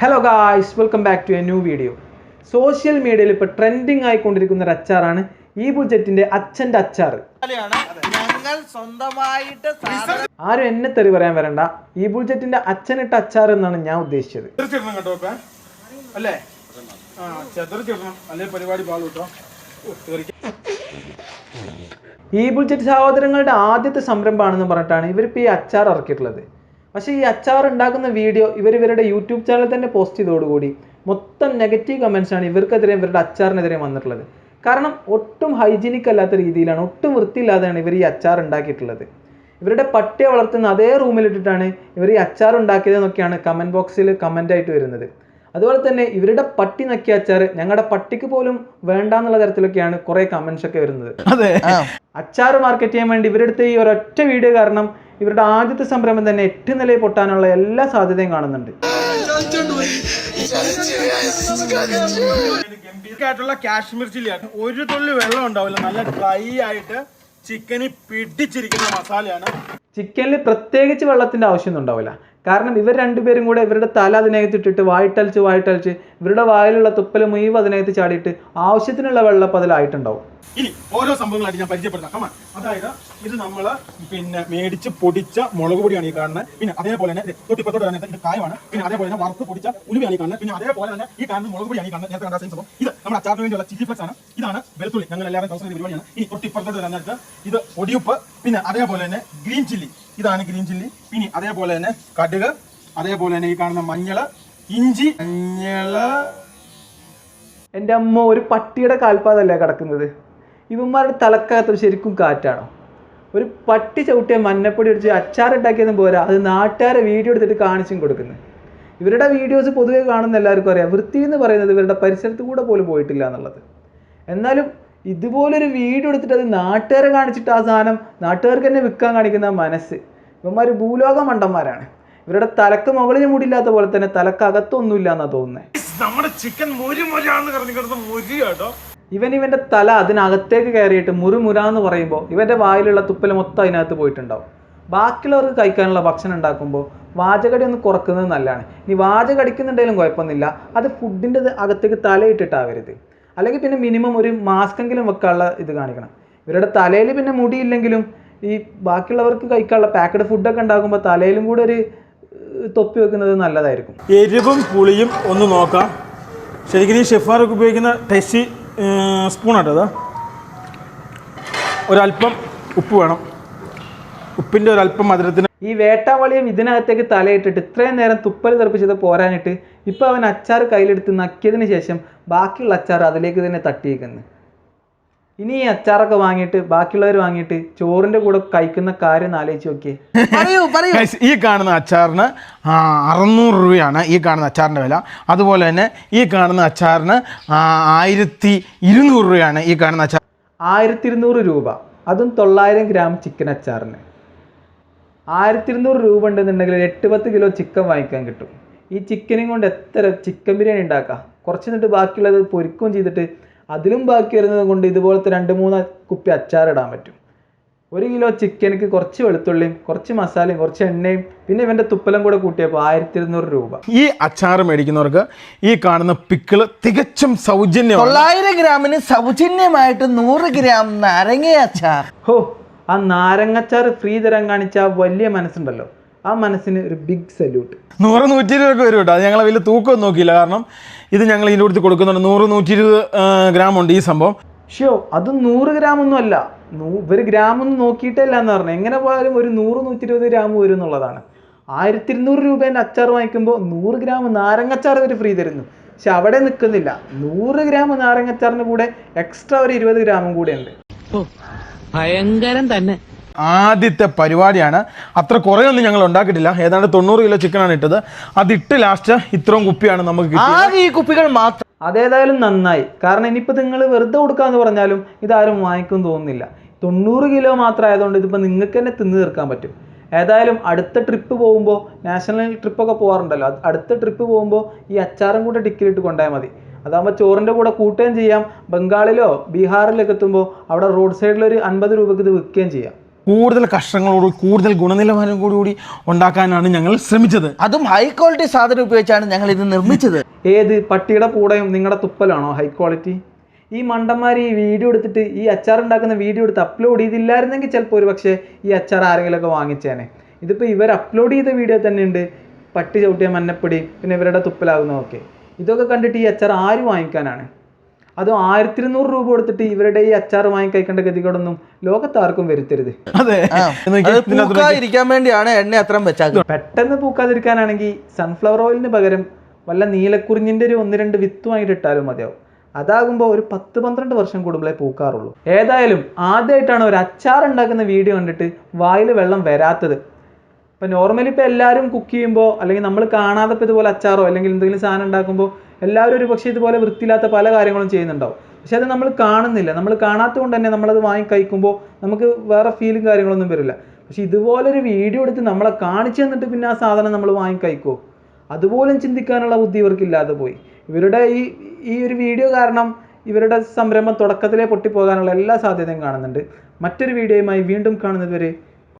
Hello guys welcome back to a new video social മീഡിയയിൽ ഇപ്പോൾ trending ആയിക്കൊണ്ടിരിക്കുന്ന ഒരു അച്ചാറാണ് ഈ ബുജറ്റിന്റെ അച്ഛന്റെ അച്ചാർ പോലെയാണ് ഞങ്ങൾ സ്വന്തമായിട്ട് ആരും എന്നെ തെറി പറയാൻ വരണ്ട. ഈ ബുജറ്റിന്റെ അച്ഛനിട്ട അച്ചാർ എന്നാണ് ഞാൻ ഉദ്ദേശിച്ചത്. അല്ലേ? അല്ലേ പരിപാടി ഈ ബുജറ്റ് സഹോദരങ്ങളുടെ ആദ്യത്തെ സംരംഭമാണെന്ന് പറഞ്ഞിട്ടാണ് ഇവരിപ്പോൾ ഈ അച്ചാർ ഇറക്കിയിട്ടുള്ളത്. പക്ഷേ ഈ അച്ചാർ ഉണ്ടാക്കുന്ന വീഡിയോ ഇവർ ഇവരുടെ യൂട്യൂബ് ചാനൽ തന്നെ പോസ്റ്റ് ചെയ്തതോടുകൂടി മൊത്തം നെഗറ്റീവ് കമൻസാണ് ആണ് ഇവർക്കെതിരെ ഇവരുടെ അച്ചാറിനെതിരെ വന്നിട്ടുള്ളത്. കാരണം ഒട്ടും ഹൈജീനിക് അല്ലാത്ത രീതിയിലാണ് ഒട്ടും വൃത്തിയില്ലാതെയാണ് ഇവർ ഈ അച്ചാർ ഉണ്ടാക്കിയിട്ടുള്ളത്. ഇവരുടെ പട്ടിയെ വളർത്തുന്ന അതേ റൂമിലിട്ടിട്ടാണ് ഇവർ ഈ അച്ചാർ ഉണ്ടാക്കിയതെന്നൊക്കെയാണ് കമന്റ് ബോക്സിൽ കമന്റ് ആയിട്ട് വരുന്നത്. അതുപോലെ തന്നെ ഇവരുടെ പട്ടി നക്കിയ അച്ചാർ ഞങ്ങളുടെ പട്ടിക്ക് പോലും വേണ്ട എന്നുള്ള തരത്തിലൊക്കെയാണ് കുറേ കമൻസ് ഒക്കെ വരുന്നത്. അച്ചാർ മാർക്കറ്റ് ചെയ്യാൻ വേണ്ടി ഇവരുടെ അടുത്ത് ഈ ഒരൊറ്റ വീഡിയോ കാരണം ഇവരുടെ ആദ്യത്തെ സംരംഭം തന്നെ എട്ട് നിലയിൽ പൊട്ടാനുള്ള എല്ലാ സാധ്യതയും കാണുന്നുണ്ട്. ഗംഭീരമായിട്ടുള്ള കാശ്മീർ ചില്ലിയാണ്. ഒരു തുള്ളി വെള്ളം ഉണ്ടാവില്ല. നല്ല ഡ്രൈ ആയിട്ട് ചിക്കന് പിടിച്ചിരിക്കുന്ന മസാലയാണ്. ചിക്കനിൽ പ്രത്യേകിച്ച് വെള്ളത്തിന്റെ ആവശ്യമൊന്നും ഉണ്ടാവില്ല. കാരണം ഇവർ രണ്ടുപേരും കൂടെ ഇവരുടെ തല അതിനകത്ത് ഇട്ടിട്ട് വായിട്ടലിച്ച് വായിട്ടലിച്ച് ഇവരുടെ വായിലുള്ള തുപ്പൽ മുയവ് അതിനകത്ത് ചാടിയിട്ട് ആവശ്യത്തിനുള്ള വെള്ളം അതിലായിട്ടുണ്ടാവും ഇനി ഓരോ സംഭവങ്ങളായിട്ട് ഞാൻ പരിചയപ്പെടുത്താം. അതായത് ഇത് നമ്മൾ പിന്നെ മേടിച്ച് പൊടിച്ച മുളക് പൊടിയാണ് ഈ കാണുന്നത്. പിന്നെ അതേപോലെ തന്നെ തൊട്ടിപ്പത്തോട് ഇത് കായമാണ് പിന്നെ അതേപോലെ തന്നെ വറുത്ത് പൊടിച്ച ഉലുവയാണ് ഈ കാണുന്നത്. പിന്നെ അതേപോലെ തന്നെ ഈ കാണുന്ന മുളക് പൊടിയാണ് ഈ കാണുന്നത്. നേരത്തെ കണ്ട സംഭവം. ഇത് നമ്മുടെ അച്ചാറിന് വേണ്ടിയുള്ള ചില്ലി ഫ്ലക്സ് ആണ്. ഇതാണ് വെളുത്തുള്ളി. ഞങ്ങൾ എല്ലാവരും ദിവസം പരിപാടിയാണ്. ഇനി കുറച്ച് ഇപ്പുറത്തോട്ട് തന്നെടുത്ത് ഇത് ഒടിയുപ്പ് പിന്നെ അതേപോലെ തന്നെ ഗ്രീൻ ചില്ലി ഇതാണ് ഗ്രീൻ ചില്ലി പിന്നെ അതേപോലെ തന്നെ കടുക് അതേപോലെ തന്നെ ഈ കാണുന്ന മഞ്ഞൾ ഇഞ്ചി മഞ്ഞൾ എന്റെ അമ്മ ഒരു പട്ടിയുടെ കാൽപാതല്ലേ കിടക്കുന്നത്? ഇവന്മാരുടെ തലക്കകത്ത് ശരിക്കും കാറ്റാണോ? ഒരു പട്ടി ചവിട്ടിയ മഞ്ഞപ്പൊടി അടിച്ച് അച്ചാറുണ്ടാക്കിയതും പോരാ. അത് നാട്ടുകാരെ വീഡിയോ എടുത്തിട്ട് കാണിച്ചും കൊടുക്കുന്നത് ഇവരുടെ വീഡിയോസ് പൊതുവേ കാണുന്ന എല്ലാവർക്കും അറിയാം. വൃത്തി എന്ന് പറയുന്നത് ഇവരുടെ പരിസരത്ത് കൂടെ പോലും പോയിട്ടില്ല എന്നുള്ളത്. എന്നാലും ഇതുപോലൊരു വീഡിയോ എടുത്തിട്ട് അത് നാട്ടുകാരെ കാണിച്ചിട്ട് ആ സാധനം നാട്ടുകാർക്ക് തന്നെ വിൽക്കാൻ കാണിക്കുന്ന മനസ്സ്. ഇവന്മാർ ഭൂലോക മണ്ടന്മാരാണ്. ഇവരുടെ തലക്ക് മുകളിൽ മുടിയില്ലാത്ത പോലെ തന്നെ തലക്കകത്തൊന്നുമില്ല എന്നാ തോന്നുന്നത് ഇവൻ ഇവന്റെ തല അതിനകത്തേക്ക് കയറിയിട്ട് മുറുമുരാന്ന് പറയുമ്പോൾ ഇവന്റെ വായിലുള്ള തുപ്പൽ മൊത്തം അതിനകത്ത് പോയിട്ടുണ്ടാവും. ബാക്കിയുള്ളവർക്ക് കഴിക്കാനുള്ള ഭക്ഷണം ഉണ്ടാക്കുമ്പോൾ വാചകടി ഒന്ന് കുറക്കുന്നത് നല്ലതാണ്. ഇനി വാചക അടിക്കുന്നുണ്ടെങ്കിലും കുഴപ്പമൊന്നുമില്ല. അത് ഫുഡിന്റെ അകത്തേക്ക് തലയിട്ടിട്ടാവരുത്. അല്ലെങ്കിൽ പിന്നെ മിനിമം ഒരു മാസ്കെങ്കിലും വെക്കാനുള്ള ഇത് കാണിക്കണം. ഇവരുടെ തലയിൽ പിന്നെ മുടിയില്ലെങ്കിലും ഈ ബാക്കിയുള്ളവർക്ക് കഴിക്കാനുള്ള പാക്കഡ് ഫുഡൊക്കെ ഉണ്ടാക്കുമ്പോൾ തലയിലും കൂടെ ഒരു തൊപ്പി വെക്കുന്നത് നല്ലതായിരിക്കും. എരിവും പുളിയും ഒന്ന് നോക്കാം. ശരിക്കും ഈ ഷെഫാർക്ക് ഉപയോഗിക്കുന്ന ടേസ്റ്റി സ്പൂണാട്ടോ അതാ ഒരല്പം ഉപ്പ് വേണം. ഉപ്പിന്റെ ഒരല്പം മധുരത്തിന് ഈ വേട്ടാവളിയും ഇതിനകത്തേക്ക് തലയിട്ടിട്ട് ഇത്രയും നേരം തുപ്പൽ തെറിപ്പിച്ചത് പോരാനിട്ട് ഇപ്പൊ അവൻ അച്ചാർ കയ്യിലെടുത്ത് നക്കിയതിന് ശേഷം ബാക്കിയുള്ള അച്ചാർ അതിലേക്ക് തന്നെ തട്ടിയേക്കുന്നു. ഇനി ഈ അച്ചാറൊക്കെ വാങ്ങിയിട്ട് ബാക്കിയുള്ളവർ വാങ്ങിയിട്ട് ചോറിന്റെ കൂടെ കഴിക്കുന്ന കാര്യം ആലോചിച്ച് നോക്കിയേ. പറയൂ പറയൂ. Guys, ഈ കാണുന്ന അച്ചാറിന് അറുന്നൂറ് രൂപയാണ് ഈ കാണുന്ന അച്ചാറിന്റെ വില. അതുപോലെ തന്നെ ഈ കാണുന്ന അച്ചാറിന് ആയിരത്തി ഇരുന്നൂറ് രൂപയാണ് ഈ കാണുന്ന അച്ചാർ ആയിരത്തി ഇരുന്നൂറ് രൂപ. അതും തൊള്ളായിരം ഗ്രാം ചിക്കൻ അച്ചാറിന്. ആയിരത്തി ഇരുന്നൂറ് രൂപ ഉണ്ടെന്നുണ്ടെങ്കിൽ ഒരു എട്ട് പത്ത് കിലോ ചിക്കൻ വാങ്ങിക്കാൻ കിട്ടും. ഈ ചിക്കനും കൊണ്ട് എത്ര ചിക്കൻ ബിരിയാണി ഉണ്ടാക്കാം? കുറച്ച് എന്നിട്ട് ബാക്കിയുള്ളത് പൊരിക്കുകയും ചെയ്തിട്ട് അതിലും ബാക്കി വരുന്നത് കൊണ്ട് ഇതുപോലത്തെ രണ്ട് മൂന്ന് കുപ്പി അച്ചാറിടാൻ പറ്റും. ഒരു കിലോ ചിക്കനക്ക് കുറച്ച് വെളുത്തുള്ളിയും കുറച്ച് മസാലയും കുറച്ച് എണ്ണയും പിന്നെ ഇവന്റെ തുപ്പലം കൂടെ കൂട്ടിയപ്പോൾ ആയിരത്തി ഇരുന്നൂറ് രൂപ. ഈ അച്ചാർ മേടിക്കുന്നവർക്ക് ഈ കാണുന്ന പിക്കിൾ തികച്ചും സൗജന്യം തൊള്ളായിരം ഗ്രാമിന് സൗജന്യമായിട്ട് നൂറ് ഗ്രാം നാരങ്ങ അച്ചാർ. ഹോ ആ നാരങ്ങച്ചാർ ഫ്രീ തരാൻ കാണിച്ച ആ വലിയ മനസ്സുണ്ടല്ലോ. ആ മനസ്സിന് ഒരു ബിഗ് സല്യൂട്ട് നൂറ് നൂറ്റി ഇരുപതൊക്കെ വരും കേട്ടോ. അത് ഞങ്ങളെ വലിയ തൂക്കം നോക്കിയില്ല. കാരണം ഇത് ഞങ്ങൾ ഇതിന്റെ അടുത്ത് കൊടുക്കുന്നുണ്ട്. നൂറ് നൂറ്റി ഇരുപത് ഗ്രാം ഉണ്ട് ഈ സംഭവം. ഷ്യോ അത് നൂറ് ഗ്രാം ഒന്നും അല്ല. ഒരു ഇവർ ഗ്രാം ഒന്നും നോക്കിയിട്ടേ അല്ല എന്ന് പറഞ്ഞു. എങ്ങനെ പോയാലും ഒരു നൂറ് നൂറ്റി ഇരുപത് ഗ്രാം വരും എന്നുള്ളതാണ്. ആയിരത്തി ഇരുന്നൂറ് രൂപേന്റെ അച്ചാർ വാങ്ങിക്കുമ്പോൾ നൂറ് ഗ്രാം നാരങ്ങച്ചാർ വരെ ഫ്രീ തരുന്നു. പക്ഷെ അവിടെ നിൽക്കുന്നില്ല നൂറ് ഗ്രാം നാരങ്ങച്ചാറിന് കൂടെ എക്സ്ട്രാ ഒരു ഇരുപത് ഗ്രാമും കൂടെ ഉണ്ട്. ഓ ഭയങ്കരം തന്നെ. ആദ്യത്തെ പരിപാടിയാണ്. അത്ര കുറേയൊന്നും ഞങ്ങൾ ഉണ്ടാക്കിയിട്ടില്ല. ഏതാണ്ട് തൊണ്ണൂറ് കിലോ ചിക്കനാണ് ഇട്ടത്. അതിട്ട് ലാസ്റ്റ് ഇത്രയും കുപ്പിയാണ് നമുക്ക് ആകെ ഈ കുപ്പികൾ മാത്രം. അതേതായാലും നന്നായി. കാരണം ഇനിയിപ്പോൾ നിങ്ങൾ വെറുതെ കൊടുക്കാന്ന് പറഞ്ഞാലും ഇതാരും വാങ്ങിക്കും തോന്നുന്നില്ല. തൊണ്ണൂറ് കിലോ മാത്രം ആയതുകൊണ്ട് ഇതിപ്പോൾ നിങ്ങൾക്ക് തന്നെ തിന്നു തീർക്കാൻ പറ്റും. ഏതായാലും അടുത്ത ട്രിപ്പ് പോകുമ്പോൾ നാഷണൽ ട്രിപ്പൊക്കെ പോകാറുണ്ടല്ലോ അടുത്ത ട്രിപ്പ് പോകുമ്പോൾ ഈ അച്ചാറും കൂടെ ടിക്കറ്റ് ഇട്ട് കൊണ്ടുപോയാൽ മതി. അതാകുമ്പോൾ ചോറിന്റെ കൂടെ കൂട്ടുകയും ചെയ്യാം. ബംഗാളിലോ ബീഹാറിലൊക്കെ എത്തുമ്പോൾ അവിടെ റോഡ് സൈഡിൽ ഒരു അൻപത് രൂപയ്ക്ക് ഇത് വിൽക്കുകയും ചെയ്യാം. കൂടുതൽ കഷ്ടങ്ങളോട് കൂടുതൽ ഗുണനിലവാരം കൂടി കൂടി ഉണ്ടാക്കാനാണ് ഞങ്ങൾ ശ്രമിച്ചത്. അതും ഹൈ ക്വാളിറ്റി സാധനം ഉപയോഗിച്ചാണ് ഞങ്ങൾ ഇത് നിർമ്മിച്ചത്. ഏത്? പട്ടിയുടെ പൂടയും നിങ്ങളുടെ തുപ്പലാണോ? ഹൈ ക്വാളിറ്റി ഈ മണ്ടന്മാർ ഈ വീഡിയോ എടുത്തിട്ട് ഈ അച്ചാർ ഉണ്ടാക്കുന്ന വീഡിയോ എടുത്ത് അപ്ലോഡ് ചെയ്തില്ലായിരുന്നെങ്കിൽ ചിലപ്പോൾ ഒരു പക്ഷേ ഈ അച്ചാർ ആരെങ്കിലുമൊക്കെ വാങ്ങിച്ചേനെ. ഇതിപ്പോൾ ഇവർ അപ്ലോഡ് ചെയ്ത വീഡിയോ തന്നെ ഉണ്ട്. പട്ടി ചവിട്ടിയ മഞ്ഞപ്പൊടി പിന്നെ ഇവരുടെ തുപ്പലാകുന്നതൊക്കെ. ഇതൊക്കെ കണ്ടിട്ട് ഈ അച്ചാർ ആര് വാങ്ങിക്കാനാണ്? അതും ആയിരത്തി ഇരുന്നൂറ് രൂപ കൊടുത്തിട്ട് ഇവരുടെ ഈ അച്ചാർ വാങ്ങിക്കഴിക്കേണ്ട ഗതികളൊന്നും ലോകത്താർക്കും വരുത്തരുത്. അതെ. പൂക്കാതിരിക്കാൻ വേണ്ടിയാണ് എണ്ണ അത്രയും പെട്ടെന്ന് പൂക്കാതിരിക്കാനാണെങ്കിൽ സൺഫ്ലവർ ഓയിലിന് പകരം വല്ല നീലക്കുറിഞ്ഞിന്റെ ഒരു ഒന്ന് രണ്ട് വിത്ത് വാങ്ങിയിട്ട് ഇട്ടാലും മതിയാവും. അതാകുമ്പോൾ ഒരു പത്ത് പന്ത്രണ്ട് വർഷം കൂടുമ്പോഴേ പൂക്കാറുള്ളൂ. ഏതായാലും ആദ്യമായിട്ടാണ് ഒരു അച്ചാർ ഉണ്ടാക്കുന്ന വീഡിയോ കണ്ടിട്ട് വായിൽ വെള്ളം വരാത്തത്. ഇപ്പം നോർമലി ഇപ്പോൾ എല്ലാവരും കുക്ക് ചെയ്യുമ്പോൾ അല്ലെങ്കിൽ നമ്മൾ കാണാതെ ഇപ്പോൾ ഇതുപോലെ അച്ചാറോ അല്ലെങ്കിൽ എന്തെങ്കിലും സാധനം ഉണ്ടാക്കുമ്പോൾ എല്ലാവരും ഒരു പക്ഷേ ഇതുപോലെ വൃത്തിയില്ലാത്ത പല കാര്യങ്ങളും ചെയ്യുന്നുണ്ടാവും. പക്ഷെ അത് നമ്മൾ കാണുന്നില്ല. നമ്മൾ കാണാത്തത് കൊണ്ട് തന്നെ നമ്മളത് വാങ്ങി കഴിക്കുമ്പോൾ നമുക്ക് വേറെ ഫീലും കാര്യങ്ങളൊന്നും വരില്ല. പക്ഷെ ഇതുപോലൊരു വീഡിയോ എടുത്ത് നമ്മളെ കാണിച്ചു തന്നിട്ട് പിന്നെ ആ സാധനം നമ്മൾ വാങ്ങി കഴിക്കുമോ അതുപോലും ചിന്തിക്കാനുള്ള ബുദ്ധി ഇവർക്ക് ഇല്ലാതെ പോയി. ഇവരുടെ ഈ ഈ ഒരു വീഡിയോ കാരണം ഇവരുടെ സംരംഭം തുടക്കത്തിലേ പൊട്ടിപ്പോകാനുള്ള എല്ലാ സാധ്യതയും കാണുന്നുണ്ട്. മറ്റൊരു വീഡിയോയുമായി വീണ്ടും കാണുന്നത് വരെ